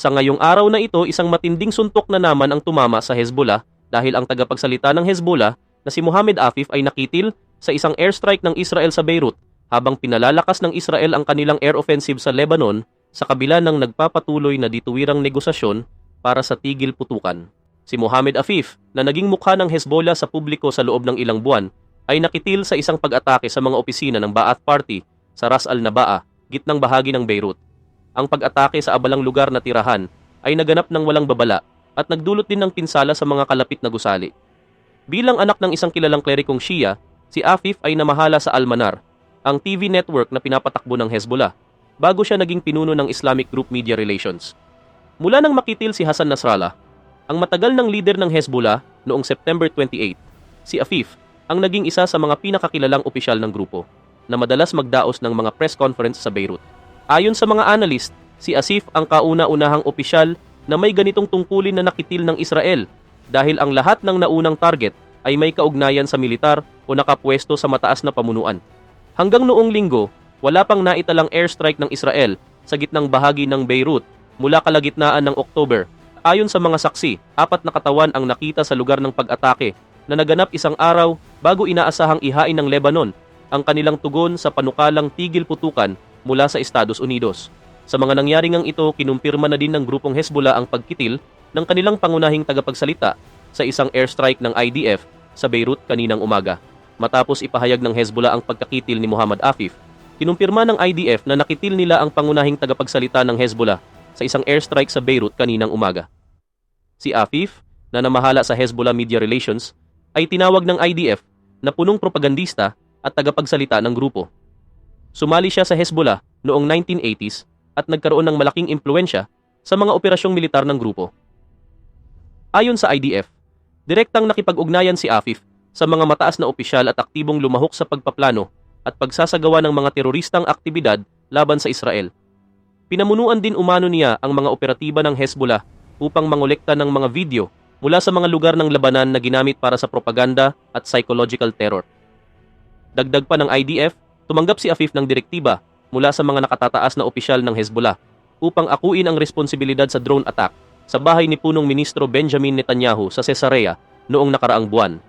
Sa ngayong araw na ito, isang matinding suntok na naman ang tumama sa Hezbollah dahil ang tagapagsalita ng Hezbollah na si Mohammed Afif ay nakitil sa isang airstrike ng Israel sa Beirut habang pinalalakas ng Israel ang kanilang air offensive sa Lebanon sa kabila ng nagpapatuloy na dituwirang negosasyon para sa tigil putukan. Si Mohammed Afif, na naging mukha ng Hezbollah sa publiko sa loob ng ilang buwan, ay nakitil sa isang pag-atake sa mga opisina ng Ba'ath Party sa Ras al-Naba'a, gitnang bahagi ng Beirut. Ang pag-atake sa abalang lugar na tirahan ay naganap ng walang babala at nagdulot din ng pinsala sa mga kalapit na gusali. Bilang anak ng isang kilalang klerikong Shia, si Afif ay namahala sa Almanar, ang TV network na pinapatakbo ng Hezbollah, bago siya naging pinuno ng Islamic Group Media Relations. Mula nang makitil si Hassan Nasrallah, ang matagal ng leader ng Hezbollah noong September 28, si Afif ang naging isa sa mga pinakakilalang opisyal ng grupo na madalas magdaos ng mga press conference sa Beirut. Ayon sa mga analyst, si Asif ang kauna-unahang opisyal na may ganitong tungkulin na nakitil ng Israel dahil ang lahat ng naunang target ay may kaugnayan sa militar o nakapwesto sa mataas na pamunuan. Hanggang noong linggo, wala pang naitalang airstrike ng Israel sa gitnang bahagi ng Beirut mula kalagitnaan ng October. Ayon sa mga saksi, apat na katawan ang nakita sa lugar ng pag-atake na naganap isang araw bago inaasahang ihain ng Lebanon ang kanilang tugon sa panukalang tigil putukan mula sa Estados Unidos. Sa mga nangyaring ang ito, kinumpirma na din ng grupong Hezbollah ang pagkitil ng kanilang pangunahing tagapagsalita sa isang airstrike ng IDF sa Beirut kaninang umaga. Matapos ipahayag ng Hezbollah ang pagkakitil ni Muhammad Afif, kinumpirma ng IDF na nakitil nila ang pangunahing tagapagsalita ng Hezbollah sa isang airstrike sa Beirut kaninang umaga. Si Afif, na namahala sa Hezbollah Media Relations, ay tinawag ng IDF na punong propagandista at tagapagsalita ng grupo. Sumali siya sa Hezbollah noong 1980s at nagkaroon ng malaking impluensya sa mga operasyong militar ng grupo. Ayon sa IDF, direktang nakipag-ugnayan si Afif sa mga mataas na opisyal at aktibong lumahok sa pagpaplano at pagsasagawa ng mga teroristang aktibidad laban sa Israel. Pinamunuan din umano niya ang mga operatiba ng Hezbollah upang mangolekta ng mga video mula sa mga lugar ng labanan na ginamit para sa propaganda at psychological terror. Dagdag pa ng IDF, tumanggap si Afif ng direktiba mula sa mga nakatataas na opisyal ng Hezbollah upang akuin ang responsibilidad sa drone attack sa bahay ni punong ministro Benjamin Netanyahu sa Caesarea noong nakaraang buwan.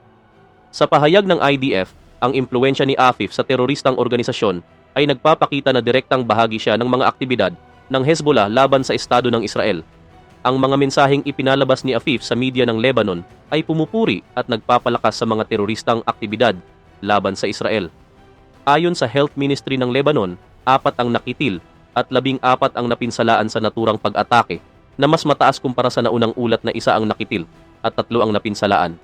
Sa pahayag ng IDF, ang impluensya ni Afif sa teroristang organisasyon ay nagpapakita na direktang bahagi siya ng mga aktibidad ng Hezbollah laban sa Estado ng Israel. Ang mga mensaheng ipinalabas ni Afif sa media ng Lebanon ay pumupuri at nagpapalakas sa mga teroristang aktibidad laban sa Israel. Ayon sa Health Ministry ng Lebanon, apat ang nakitil at labing apat ang napinsalaan sa naturang pag-atake na mas mataas kumpara sa naunang ulat na isa ang nakitil at tatlo ang napinsalaan.